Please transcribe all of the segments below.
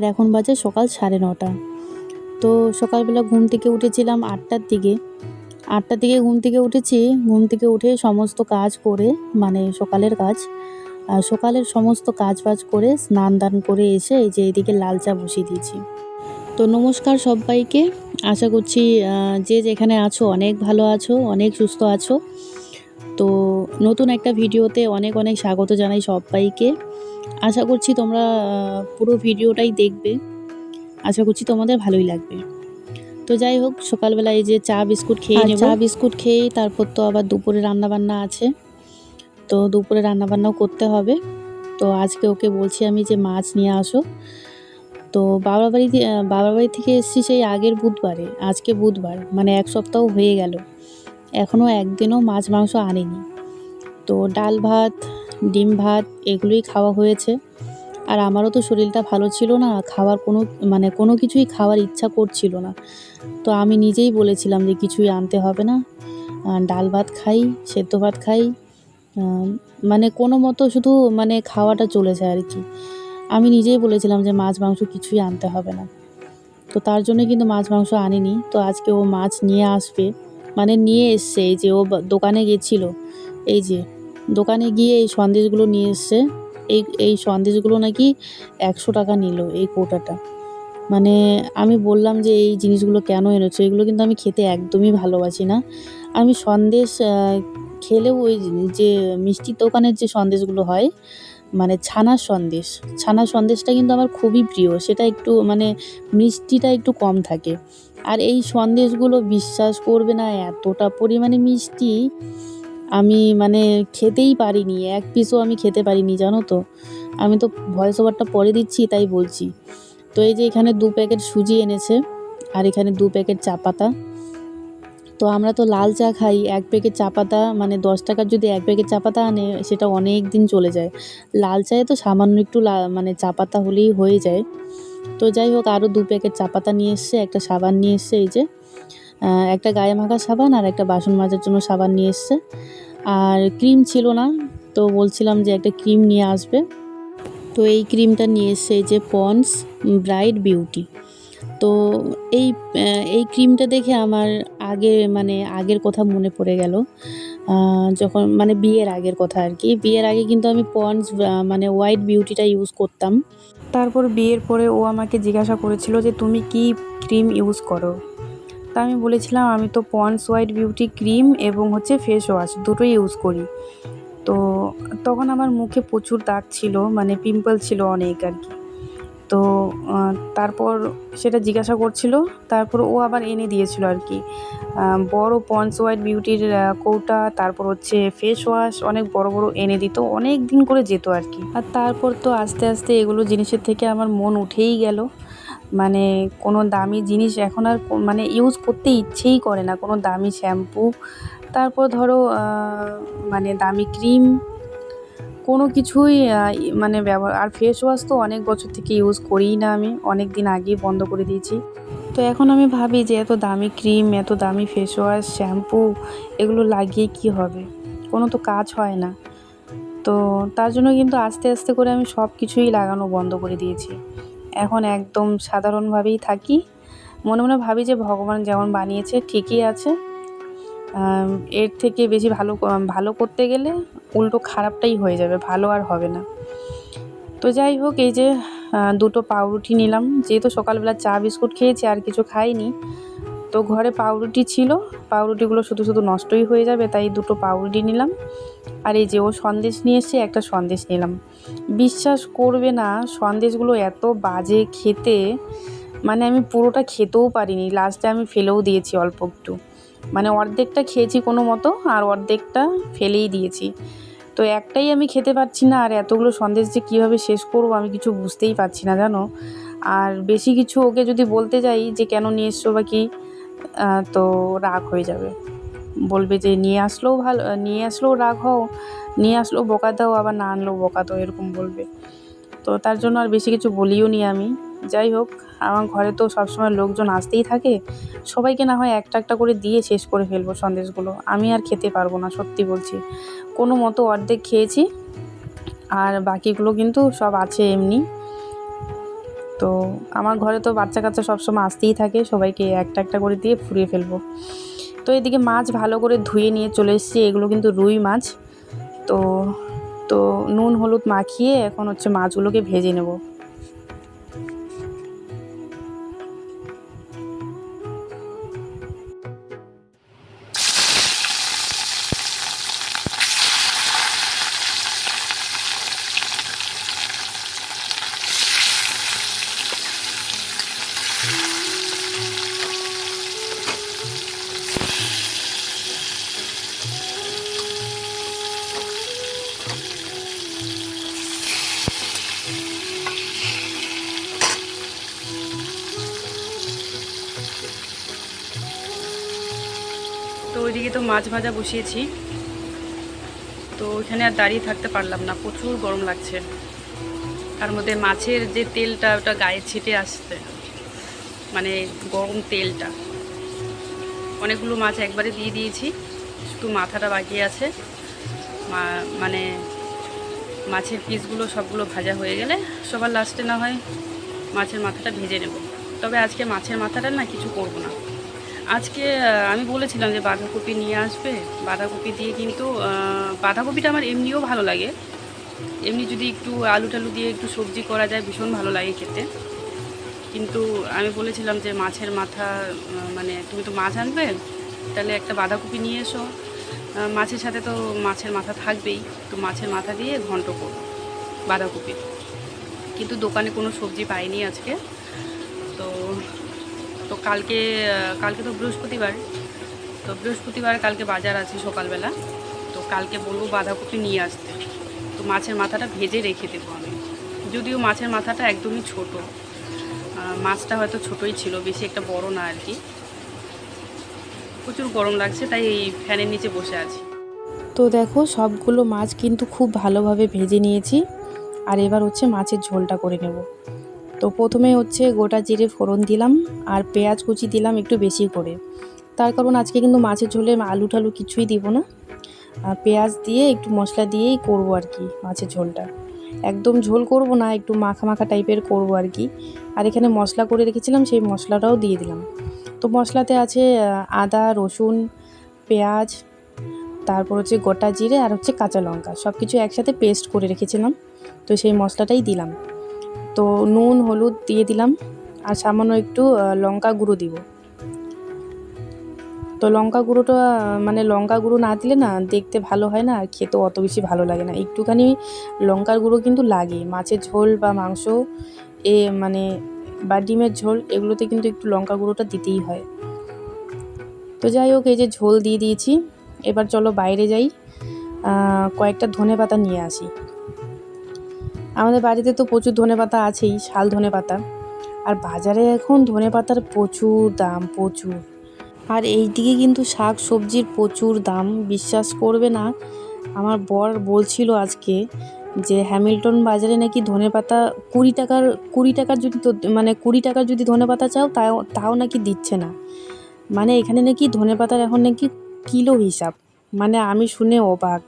আর এখন বাজে সকাল সাড়ে নটা। তো সকালবেলা ঘুম থেকে উঠেছিলাম আটটার দিকে। আটটার দিকে ঘুম থেকে উঠেছি, ঘুম থেকে উঠে সমস্ত কাজ করে মানে সকালের কাজ সকালের সমস্ত কাজ বাজ করে স্নান দান করে এসে এই যে এইদিকে লাল চা বসিয়ে দিয়েছি। তো নমস্কার সবাইকে। আশা করছি যে যেখানে আছো অনেক ভালো আছো, অনেক সুস্থ আছো। তো নতুন একটা ভিডিওতে অনেক অনেক স্বাগত জানাই সবাইকে। আশা করছি তোমরা পুরো ভিডিওটাই দেখবে। আশা করছি তোমাদের ভালোই লাগবে। তো যাই হোক সকালবেলা এই যে চা বিস্কুট খেয়ে আর নেব। চা বিস্কুট খেয়েই তারপর তো আবার দুপুরে রান্না বান্না আছে। তো দুপুরে রান্না বান্নাও করতে হবে। তো আজকে ওকে বলছি আমি যে মাছ নিয়ে আসো। তো বাবার বাড়ি বাবার বাড়ি থেকে এসেছি সেই আগের বুধবারে আজকে বুধবার মানে এক সপ্তাহ হয়ে গেল। এখনও একদিনও মাছ মাংস আনেনি। তো ডাল ভাত ডিম ভাত এগুলোই খাওয়া হয়েছে। আর আমারও তো শরীরটা ভালো ছিল না, খাওয়ার কোনো মানে কোনো কিছুই খাওয়ার ইচ্ছা করছিল না। তো আমি নিজেই বলেছিলাম যে কিছুই আনতে হবে না। ডাল ভাত খাই, সেদ্ধ ভাত খাই মানে কোনো মতো শুধু মানে খাওয়াটা চলেছে আর কি। আমি নিজেই বলেছিলাম যে মাছ, মাংস কিছুই আনতে হবে না। তো তার জন্য কিন্তু মাছ, মাংস আনিনি। তো আজকে ও মাছ নিয়ে আসবে। মানে নিয়ে এসছে, এই যে ও দোকানে গেছিল। এই যে দোকানে গিয়ে এই সন্দেশগুলো নিয়ে এসছে। এই এই সন্দেশগুলো নাকি একশো টাকা নিল এই কোটাটা। মানে আমি বললাম যে এই জিনিসগুলো কেন এনেছো? এগুলো কিন্তু আমি খেতে একদমই ভালোবাসি না। আমি সন্দেশ খেলেও ওই যে মিষ্টির দোকানের যে সন্দেশগুলো হয় মানে ছানার সন্দেশ, ছানার সন্দেশটা কিন্তু আমার খুবই প্রিয়। সেটা একটু মানে মিষ্টিটা একটু কম থাকে। আর এই সন্দেশগুলো বিশ্বাস করবে না এতটা পরিমাণে মিষ্টি। আমি মানে খেতেই পারিনি, এক পিসও আমি খেতে পারিনি, জানো তো। আমি তো ভয়েস ওভারটা পরে দিচ্ছি, তাই বলছি। তো এই যে এখানে দু প্যাকেট সুজি এনেছে, আর এখানে দু প্যাকেট চা পাতা। তো আমরা তো লাল চা খাই, এক প্যাকেট চা পাতা মানে দশ টাকার যদি এক প্যাকেট চা পাতা আনে, সেটা অনেক দিন চলে যায়। লাল চায়ে তো সামান্য একটু মানে চা পাতা হলেই হয়ে যায়। তো যাই হোক আরও দু প্যাকেট চা পাতা নিয়ে এসছে, একটা সাবান নিয়ে এসছে, এই যে। একটা গায়ে মাখা সাবান আর একটা বাসন মাজার জন্য সাবান নিয়ে এসছে। আর ক্রিম ছিল না, তো বলছিলাম যে একটা ক্রিম নিয়ে আসবে। তো এই ক্রিমটা নিয়ে এসছে যে পন্স ব্রাইট বিউটি। তো এই এই ক্রিমটা দেখে আমার আগে মানে আগের কথা মনে পড়ে গেল। যখন মানে বিয়ের আগের কথা আর কি। বিয়ের আগে কিন্তু আমি পন্স মানে হোয়াইট বিউটিটা ইউজ করতাম। তারপর বিয়ের পরে ও আমাকে জিজ্ঞাসা করেছিল যে তুমি কি ক্রিম ইউজ করো? তা আমি বলেছিলাম, আমি তো পন্স হোয়াইট বিউটি ক্রিম এবং হচ্ছে ফেস ওয়াশ দুটোই ইউজ করি। তো তখন আমার মুখে প্রচুর দাগ ছিল মানে পিম্পল ছিল অনেক আর কি। তো তারপর সেটা জিজ্ঞাসা করছিল, তারপর ও আবার এনে দিয়েছিল আর কি। বড় পন্স হোয়াইট বিউটির কৌটা, তারপর হচ্ছে ফেস ওয়াশ অনেক বড় বড় এনে দিত, অনেক দিন করে যেত আর কি। আর তারপর তো আস্তে আস্তে এগুলো জিনিসের থেকে আমার মন উঠেই গেল। মানে কোনো দামি জিনিস এখন আর মানে ইউজ করতে ইচ্ছেই করে না। কোনো দামি শ্যাম্পু তারপর ধরো মানে দামি ক্রিম কোনো কিছুই মানে ব্যবহার আর ফেস ওয়াশ তো অনেক বছর থেকে ইউজ করিই না আমি। অনেক দিন আগেই বন্ধ করে দিয়েছি। তো এখন আমি ভাবি যে এত দামি ক্রিম এত দামি ফেস ওয়াশ শ্যাম্পু এগুলো লাগিয়ে কি হবে? কোনো তো কাজ হয় না। তো তার জন্য কিন্তু আস্তে আস্তে করে আমি সব কিছুই লাগানো বন্ধ করে দিয়েছি। এখন একদম সাধারণভাবেই থাকি। মনে মনে ভাবি যে ভগবান যেমন বানিয়েছে, ঠিকই আছে। এর থেকে বেশি ভালো ভালো করতে গেলে উল্টো খারাপটাই হয়ে যাবে, ভালো আর হবে না। তো যাই হোক, এই যে দুটো পাউরুটি নিলাম। যেহেতু সকালবেলা চা, বিস্কুট খেয়েছি, আর কিছু খাইনি তো ঘরে পাউরুটি ছিল, পাউরুটিগুলো শুধু শুধু নষ্টই হয়ে যাবে, তাই দুটো পাউরুটি নিলাম। আর এই যে ও সন্দেশ নিয়ে এসে একটা সন্দেশ নিলাম। বিশ্বাস করবে না, সন্দেশগুলো এত বাজে খেতে মানে আমি পুরোটা খেতেও পারিনি লাস্টে আমি ফেলেও দিয়েছি অল্প একটু। মানে অর্ধেকটা খেয়েছি কোনো মতো, আর অর্ধেকটা ফেলেই দিয়েছি। তো একটাই আমি খেতে পারছি না, আর এতগুলো সন্দেশ যে কীভাবে শেষ করব আমি কিছু বুঝতেই পারছি না, জানো? আর বেশি কিছু ওকে যদি বলতে যাই যে কেন নিয়ে এসছো বা কি তো রাগ হয়ে যাবে। বলবে যে, নিয়ে আসলেও ভালো, নিয়ে আসলেও রাগ হও, নিয়ে আসলেও বকা দাও, আবার না আনলেও বকা দাও, এরকম বলবে। তো তার জন্য আর বেশি কিছু বলিও নি আমি। যাই হোক, আমার ঘরে তো সবসময় লোকজন আসতেই থাকে। সবাইকে না হয় একটা একটা করে দিয়ে শেষ করে ফেলব সন্দেশগুলো। আমি আর খেতে পারব না, সত্যি বলছি। কোনো মতো অর্ধেক খেয়েছি, আর বাকিগুলো কিন্তু সব আছে এমনি। তো আমার ঘরে তো বাচ্চা কাচ্চা সবসময় আসতেই থাকে, সবাইকে একটা একটা করে দিয়ে ফুরিয়ে ফেলব। তো এদিকে মাছ ভালো করে ধুয়ে নিয়ে চলে এসেছি, এগুলো কিন্তু রুই মাছ। তো তো নুন, হলুদ মাখিয়ে এখন হচ্ছে মাছগুলোকে ভেজে নেব। মাছ ভাজা বসিয়েছি। তো ওইখানে আর দাঁড়িয়ে থাকতে পারলাম না, প্রচুর গরম লাগছে। তার মধ্যে মাছের যে তেলটা ওটা গায়ে ছিটে আসছে মানে গরম তেলটা। অনেকগুলো মাছ একবারে দিয়ে দিয়েছি, শুধু মাথাটা বাকি আছে। মানে মাছের পিসগুলো সবগুলো ভাজা হয়ে গেলে সবার লাস্টে না হয় মাছের মাথাটা ভেজে নেব। তবে আজকে মাছের মাথাটা না কিছু করব না। আজকে আমি বলেছিলাম যে বাঁধাকপি নিয়ে আসবে। বাঁধাকপি দিয়ে কিন্তু বাঁধাকপিটা আমার এমনিও ভালো লাগে। এমনি যদি একটু আলু টালু দিয়ে একটু সবজি করা যায়, ভীষণ ভালো লাগে খেতে। কিন্তু আমি বলেছিলাম যে মাছের মাথা মানে তুমি তো মাছ আনবে, তাহলে একটা বাঁধাকপি নিয়ে এসো। মাছের সাথে তো মাছের মাথা থাকবেই, তো মাছের মাথা দিয়ে ঘন্ট করব বাঁধাকপি। কিন্তু দোকানে কোনো সবজি পাইনি আজকে। তো কালকে কালকে তো বৃহস্পতিবার। তো বৃহস্পতিবার কালকে বাজার আছে সকালবেলা। তো কালকে বলব বাঁধাকপি নিয়ে আসতে। তো মাছের মাথাটা ভেজে রেখে দেবো আমি। যদিও মাছের মাথাটা একদমই ছোট। মাছটা হয়তো ছোটই ছিল, বেশি একটা বড় না আর কি। প্রচুর গরম লাগছে, তাই এই ফ্যানের নিচে বসে আছি। তো দেখো, সবগুলো মাছ কিন্তু খুব ভালোভাবে ভেজে নিয়েছি। আর এবার হচ্ছে মাছের ঝোলটা করে নেব। তো প্রথমে হচ্ছে গোটা জিরে ফোড়ন দিলাম আর পেঁয়াজ কুচি দিলাম একটু বেশি করে। তার কারণ আজকে কিন্তু মাছের ঝোলে আলু টালু কিছুই দিব না। পেঁয়াজ দিয়ে একটু মশলা দিয়েই করব আর কি মাছের ঝোলটা। একদম ঝোল করব না, একটু মাখা মাখা টাইপের করব আর কি। আর এখানে মশলা করে রেখেছিলাম, সেই মশলাটাও দিয়ে দিলাম। তো মশলাতে আছে আদা, রসুন, পেঁয়াজ, তারপর হচ্ছে গোটা জিরে আর হচ্ছে কাঁচা লঙ্কা। সব কিছু একসাথে পেস্ট করে রেখেছিলাম, তো সেই মশলাটাই দিলাম। তো নুন, হলুদ দিয়ে দিলাম আর সামান্য একটু লঙ্কা গুঁড়ো দিব। তো লঙ্কা গুঁড়োটা মানে লঙ্কা গুঁড়ো না দিলে না দেখতে ভালো হয় না আর খেতে অত বেশি ভালো লাগে না। একটুখানি লঙ্কার গুঁড়ো কিন্তু লাগে। মাছের ঝোল বা মাংস, এ মানে বা ডিমের ঝোল, এগুলোতে কিন্তু একটু লঙ্কা গুঁড়োটা দিতেই হয়। তো যাই হোক, এই যে ঝোল দিয়ে দিয়েছি। এবার চলো বাইরে যাই। কয়েকটা ধনে পাতা নিয়ে আসি। আমাদের বাড়িতে তো প্রচুর ধনে পাতা আছেই, শাল ধনে পাতা। আর বাজারে এখন ধনে পাতার প্রচুর দাম, প্রচুর। আর এই দিকে কিন্তু শাক সবজির প্রচুর দাম, বিশ্বাস করবে না। আমার বর বলছিল আজকে যে হ্যামিল্টন বাজারে নাকি ধনে পাতা কুড়ি টাকার কুড়ি টাকার যদি মানে কুড়ি টাকার যদি ধনে পাতা চাও, তাও তাও নাকি দিচ্ছে না। মানে এখানে নাকি ধনে পাতার এখন নাকি কিলো হিসাব। মানে আমি শুনে অবাক।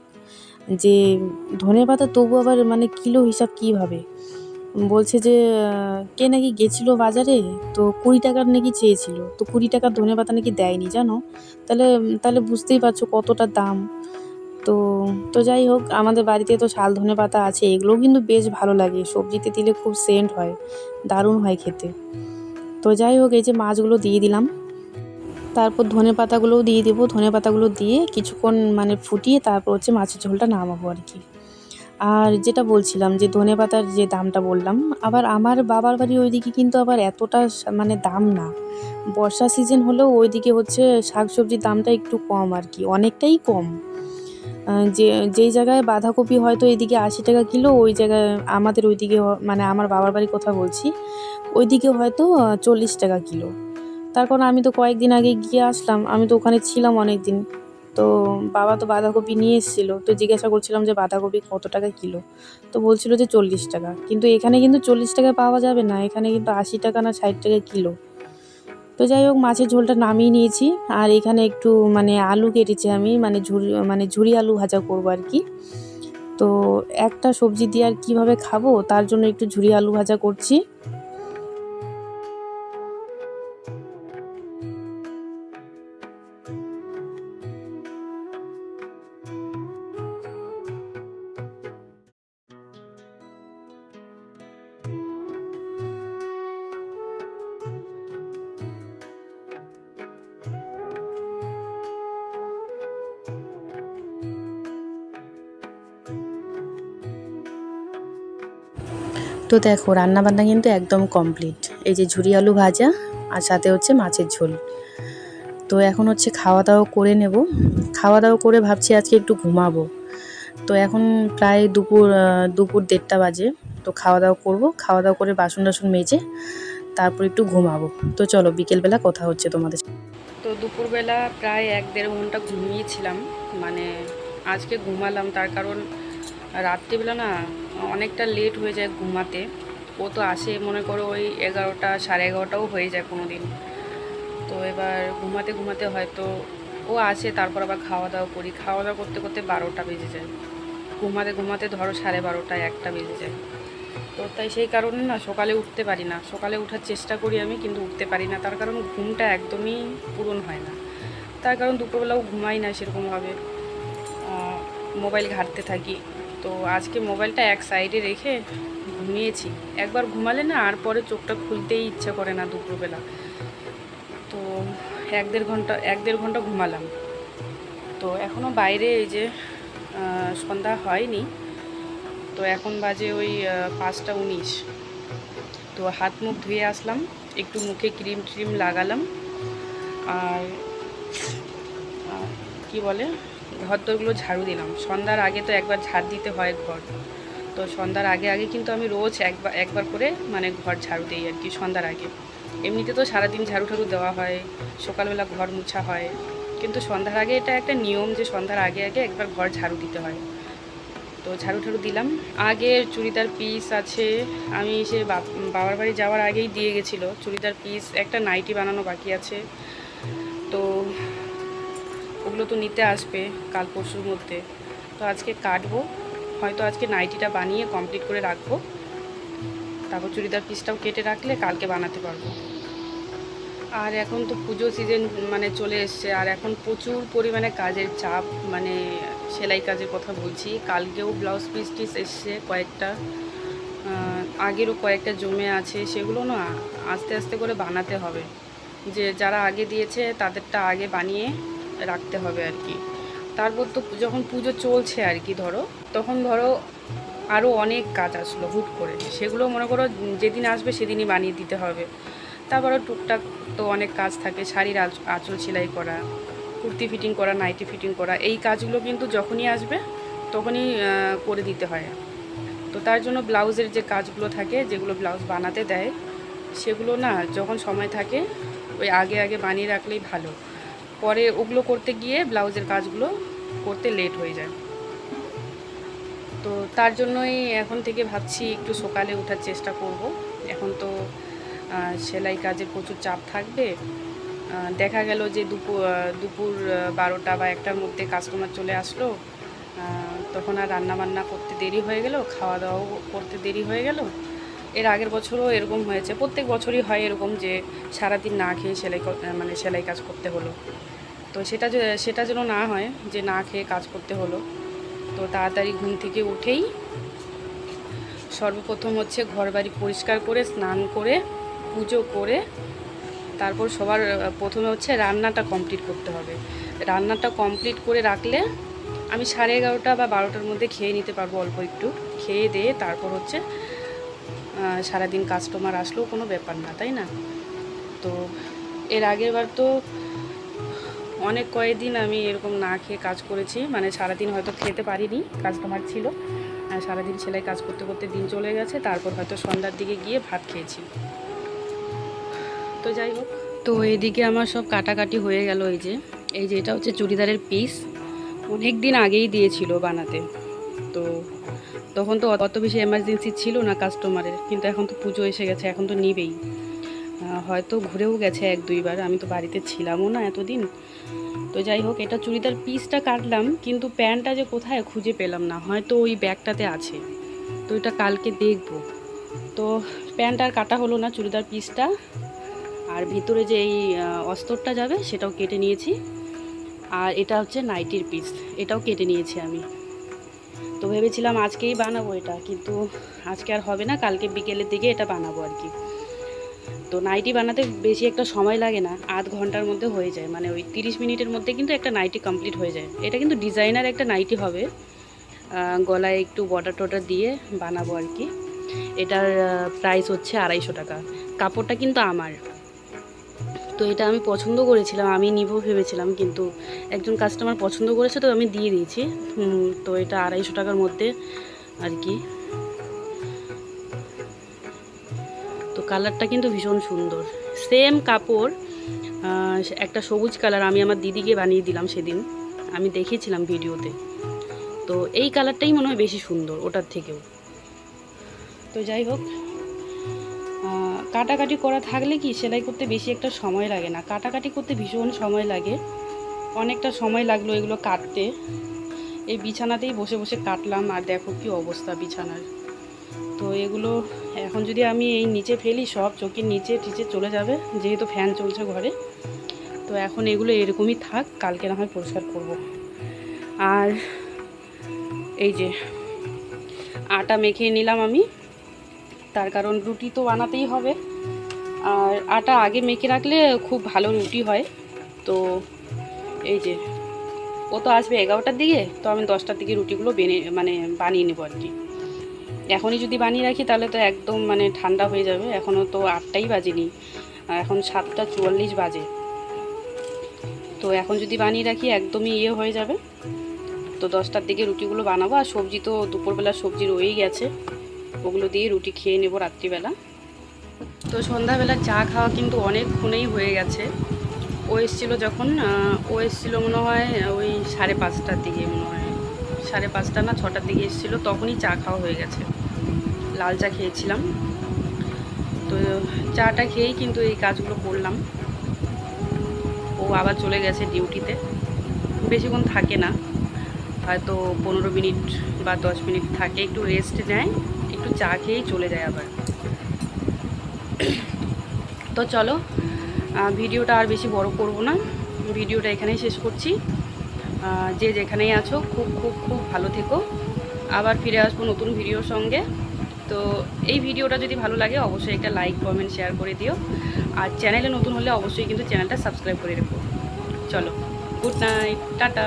যে ধনে পাতা তবু আবার মানে কিলো হিসাব কীভাবে বলছে যে কে নাকি গেছিল বাজারে? তো কুড়ি টাকার নাকি চেয়েছিল। তো কুড়ি টাকার ধনে পাতা নাকি দেয়নি, জানো? তাহলে তাহলে বুঝতেই পারছ কতটা দাম। তো তো যাই হোক, আমাদের বাড়িতে তো শাল ধনে পাতা আছে, এগুলোও কিন্তু বেশ ভালো লাগে। সবজিতে দিলে খুব সেন্ট হয়, দারুণ হয় খেতে। তো যাই হোক, এই যে মাছগুলো দিয়ে দিলাম। তারপর ধনে পাতাগুলোও দিয়ে দেবো। ধনে পাতাগুলো দিয়ে কিছুক্ষণ মানে ফুটিয়ে তারপর হচ্ছে মাছের ঝোলটা নামাবো আর কি। আর যেটা বলছিলাম যে ধনে পাতার যে দামটা বললাম, আবার আমার বাবার বাড়ি ওইদিকে কিন্তু আবার এতটা মানে দাম না। বর্ষা সিজন হলেও ওইদিকে হচ্ছে শাক সবজির দামটা একটু কম আর কি, অনেকটাই কম। যে, যেই জায়গায় বাঁধাকপি হয়তো এদিকে আশি টাকা কিলো, ওই জায়গায় আমাদের ওইদিকে মানে আমার বাবার বাড়ির কথা বলছি, ওইদিকে হয়তো চল্লিশ টাকা কিলো। তার কারণ আমি তো কয়েকদিন আগে গিয়ে আসলাম, আমি তো ওখানে ছিলাম অনেক দিন তো বাবা তো বাঁধাকপি নিয়ে এসেছিল, তো জিজ্ঞাসা করছিলাম যে বাঁধাকপি কত টাকা কিলো? তো বলছিল যে চল্লিশ টাকা। কিন্তু এখানে কিন্তু চল্লিশ টাকায় পাওয়া যাবে না, এখানে কিন্তু আশি টাকা না ষাট টাকা কিলো। তো যাই হোক, মাছের ঝোলটা নামিয়ে নিয়েছি, আর এখানে একটু মানে আলু কেটেছি আমি মানে ঝুরি মানে ঝুরি আলু ভাজা করব আর কি। তো একটা সবজি দিয়ে আর কীভাবে খাব, তার জন্য একটু ঝুরি আলু ভাজা করছি। তো দেখো রান্না বান্না কিন্তু একদম কমপ্লিট এই যে ঝুরি আলু ভাজা, আর সাথে হচ্ছে মাছের ঝোল। তো এখন হচ্ছে খাওয়া দাওয়া করে নেব। খাওয়া দাওয়া করে ভাবছি আজকে একটু ঘুমাবো। তো এখন প্রায় দুপুর দুপুর দেড়টা বাজে। তো খাওয়া দাওয়া করব। খাওয়া দাওয়া করে বাসন টাসন মেজে তারপর একটু ঘুমাবো। তো চলো, বিকেলবেলা কথা হচ্ছে তোমাদের। তো দুপুরবেলা প্রায় এক দেড় ঘণ্টা ঘুমিয়েছিলাম। মানে আজকে ঘুমালাম, তার কারণ রাত্রিবেলা না অনেকটা লেট হয়ে যায় ঘুমাতে। ও তো আসে, মনে করো ওই এগারোটা, সাড়ে এগারোটাও হয়ে যায় কোনো দিন তো এবার ঘুমাতে ঘুমাতে হয়তো ও আসে, তারপর আবার খাওয়া দাওয়া করি। খাওয়া দাওয়া করতে করতে বারোটা বেজে যায়। ঘুমাতে ঘুমাতে ধরো সাড়ে বারোটা একটা বেজে যায়। তো তাই সেই কারণে না সকালে উঠতে পারি না। সকালে উঠার চেষ্টা করি আমি, কিন্তু উঠতে পারি না। তার কারণ ঘুমটা একদমই পূরণ হয় না। তার কারণ দুপুরবেলাও ঘুমাই না সেরকমভাবে। মোবাইল ঘাঁটতে থাকি। তো আজকে মোবাইলটা এক সাইডে রেখে ঘুমিয়েছি। একবার ঘুমালে না আর পরে চোখটা খুলতেই ইচ্ছা করে না দুপুরবেলা। তো এক দেড় ঘণ্টা, এক দেড় ঘণ্টা ঘুমালাম। তো এখনও বাইরে এই যে সন্ধ্যা হয়নি। তো এখন বাজে ওই পাঁচটা উনিশ। তো হাত মুখ ধুয়ে আসলাম, একটু মুখে ক্রিম ট্রিম লাগালাম। আর কি বলে? ঘর দরগুলো ঝাড়ু দিলাম। সন্ধ্যার আগে তো একবার ঝাড় দিতে হয় ঘর। তো সন্ধ্যার আগে আগে কিন্তু আমি রোজ একবার একবার করে মানে ঘর ঝাড়ু দিই আর কি সন্ধ্যার আগে। এমনিতে তো সারাদিন ঝাড়ু ঠাড়ু দেওয়া হয়, সকালবেলা ঘর মুছা হয়। কিন্তু সন্ধ্যার আগে এটা একটা নিয়ম যে সন্ধ্যার আগে আগে একবার ঘর ঝাড়ু দিতে হয়। তো ঝাড়ু ঠাড়ু দিলাম। আগে চুড়িদার পিস আছে, আমি সে বাবার বাড়ি যাওয়ার আগেই দিয়ে গেছিল। চুড়িদার পিস একটা নাইটি বানানো বাকি আছে। ওগুলো তো নিতে আসবে কাল পরশুর মধ্যে। তো আজকে কাটবো, হয়তো আজকে নাইটিটা বানিয়ে কমপ্লিট করে রাখব। তারপর চুড়িদার পিসটাও কেটে রাখলে কালকে বানাতে পারব। আর এখন তো পুজো সিজন মানে চলে এসছে, আর এখন প্রচুর পরিমাণে কাজের চাপ মানে সেলাই কাজের কথা বলছি। কালকেও ব্লাউজ পিস টিস এসছে কয়েকটা। আগেরও কয়েকটা জমে আছে, সেগুলো না আস্তে আস্তে করে বানাতে হবে। যে যারা আগে দিয়েছে, তাদেরটা আগে বানিয়ে রাখতে হবে আর কি। তারপর তো যখন পুজো চলছে আর কি, ধরো, তখন ধরো আরও অনেক কাজ আসলো হুট করে। সেগুলো মনে করো যেদিন আসবে সেদিনই বানিয়ে দিতে হবে। তারপরে টুকটাক তো অনেক কাজ থাকে, শাড়ির আঁচ- আঁচল সেলাই করা, কুর্তি ফিটিং করা নাইটি ফিটিং করা, এই কাজগুলো কিন্তু যখনই আসবে তখনই করে দিতে হয়। তো তার জন্য ব্লাউজের যে কাজগুলো থাকে, যেগুলো ব্লাউজ বানাতে দেয়, সেগুলো না যখন সময় থাকে, ওই আগে আগে বানিয়ে রাখলেই ভালো। পরে ওগুলো করতে গিয়ে ব্লাউজের কাজগুলো করতে লেট হয়ে যায়। তো তার জন্যই এখন থেকে ভাবছি একটু সকালে ওঠার চেষ্টা করব। এখন তো সেলাই কাজে প্রচুর চাপ থাকবে। দেখা গেল যে দুপুর দুপুর বারোটা বা একটার মধ্যে কাস্টমার চলে আসলো। তখন আর রান্না বান্না করতে দেরি হয়ে গেল, খাওয়া দাওয়াও করতে দেরি হয়ে গেল। এর আগের বছরও এরকম হয়েছে। প্রত্যেক বছরই হয় এরকম যে সারাদিন না খেয়ে সেলাই মানে সেলাই কাজ করতে হলো। তো সেটা সেটা যেন না হয়, যে না খেয়ে কাজ করতে হলো। তো তাড়াতাড়ি ঘুম থেকে উঠেই সর্বপ্রথম হচ্ছে ঘর বাড়ি পরিষ্কার করে, স্নান করে, পুজো করে, তারপর সবার প্রথমে হচ্ছে রান্নাটা কমপ্লিট করতে হবে। রান্নাটা কমপ্লিট করে রাখলে আমি সাড়ে এগারোটা বা বারোটার মধ্যে খেয়ে নিতে পারব অল্প একটু। খেয়ে দিয়ে তারপর হচ্ছে সারাদিন কাস্টমার আসলেও কোনো ব্যাপার না, তাই না? তো এর আগের বার তো অনেক কয়েকদিন আমি এরকম না খেয়ে কাজ করেছি। মানে সারাদিন হয়তো খেতে পারিনি কাস্টমার ছিল। আর সারাদিন সেলাই কাজ করতে করতে দিন চলে গেছে, তারপর হয়তো সন্ধ্যার দিকে গিয়ে ভাত খেয়েছি। তো যাই হোক, তো এদিকে আমার সব কাটাকাটি হয়ে গেল এই যে। এই যে এটা হচ্ছে চুড়িদারের পিস অনেক দিন আগেই দিয়েছিল বানাতে। তো তখন তো অত বেশি এমার্জেন্সি ছিল না কাস্টমারের কিন্তু এখন তো পুজো এসে গেছে, এখন তো নিবেই। হয়তো ঘুরেও গেছে এক দুইবার, আমি তো বাড়িতে ছিলামও না এতদিন। তো যাই হোক, এটা চুড়িদার পিসটা কাটলাম, কিন্তু প্যান্টটা যে কোথায় খুঁজে পেলাম না, হয়তো ওই ব্যাগটাতে আছে। তো এটা কালকে দেখব। তো প্যান্ট আর কাটা হলো না চুড়িদার পিসটা আর ভিতরে যে এই অস্তরটা যাবে, সেটাও কেটে নিয়েছি। আর এটা হচ্ছে নাইটির পিস এটাও কেটে নিয়েছি আমি। তো ভেবেছিলাম আজকেই বানাবো এটা, কিন্তু আজকে আর হবে না, কালকে বিকেলের দিকে এটা বানাবো আর কি। তো নাইটি বানাতে বেশি একটা সময় লাগে না আধ ঘণ্টার মধ্যে হয়ে যায়। মানে ওই তিরিশ মিনিটের মধ্যে কিন্তু একটা নাইটি কমপ্লিট হয়ে যায়। এটা কিন্তু ডিজাইনার একটা নাইটি হবে। গলায় একটু বর্ডার টর্ডার দিয়ে বানাবো আর কি। এটার প্রাইস হচ্ছে আড়াইশো টাকা। কাপড়টা কিন্তু আমার। তো এটা আমি পছন্দ করেছিলাম আমি নিব ভেবেছিলাম কিন্তু একজন কাস্টমার পছন্দ করেছে তো আমি দিয়ে দিয়েছি। তো এটা আড়াইশো টাকার মধ্যে আর কি। কালারটা কিন্তু ভীষণ সুন্দর। সেম কাপড় একটা সবুজ কালার আমি আমার দিদিকে বানিয়ে দিলাম সেদিন। আমি দেখেছিলাম ভিডিওতে। তো এই কালারটাই মনে হয় বেশি সুন্দর ওটার থেকেও। তো যাই হোক কাটাকাটি করা থাকলে কি সেলাই করতে বেশি একটা সময় লাগে না। কাটাকাটি করতে ভীষণ সময় লাগে। অনেকটা সময় লাগল এগুলো কাটতে। এই বিছানাতেই বসে বসে কাটলাম, আর দেখো কি অবস্থা বিছানার। তো এগুলো এখন যদি আমি এই নিচে ফেলি, সব চোখের নিচে টিচে চলে যাবে, যেহেতু ফ্যান চলছে ঘরে। তো এখন এগুলো এরকমই থাক, কালকে না হয় পরিষ্কার করব। আর এই যে আটা মেখে নিলাম আমি। তার কারণ রুটি তো বানাতেই হবে। আর আটা আগে মেখে রাখলে খুব ভালো রুটি হয়। তো এই যে, ও তো আসবে এগারোটার দিকে, তো আমি দশটার দিকে রুটিগুলো বেনে মানে বানিয়ে নেব আর কি। এখনই যদি বানিয়ে রাখি তাহলে তো একদম মানে ঠান্ডা হয়ে যাবে। এখনও তো আটটাই বাজেনি। এখন সাতটা চুয়াল্লিশ বাজে। তো এখন যদি বানিয়ে রাখি একদমই ইয়ে হয়ে যাবে। তো দশটার দিকে রুটিগুলো বানাবো। আর সবজি তো দুপুরবেলা সবজি রয়েই গেছে। ওগুলো দিয়ে রুটি খেয়ে নেব রাত্রিবেলা। তো সন্ধ্যাবেলা চা খাওয়া কিন্তু অনেকক্ষণেই হয়ে গেছে। ও এসেছিল যখন ও এসেছিল মনে হয় ওই সাড়ে পাঁচটার দিকে মনে হয়। সাড়ে পাঁচটা না ছটার দিকে এসেছিল, তখনই চা খাওয়া হয়ে গেছে। লাল চা খেয়েছিলাম। তো চাটা খেয়েই কিন্তু এই কাজগুলো করলাম। ও আবার চলে গেছে ডিউটিতে। বেশিক্ষণ থাকে না। হয়তো পনেরো মিনিট বা দশ মিনিট থাকে, একটু রেস্ট নেয়, একটু চা খেয়েই চলে যায় আবার। তো চলো ভিডিওটা আর বেশি বড় করব না। ভিডিওটা এখানেই শেষ করছি। যে যেখানেই আছো, খুব খুব খুব ভালো থেকো। আবার ফিরে আসব নতুন ভিডিওর সঙ্গে। তো এই ভিডিওটা যদি ভালো লাগে, অবশ্যই একটা লাইক কমেন্ট শেয়ার করে দিও। আর চ্যানেলে নতুন হলে অবশ্যই কিন্তু চ্যানেলটা সাবস্ক্রাইব করে রেখো। চলো গুড নাইট টাটা।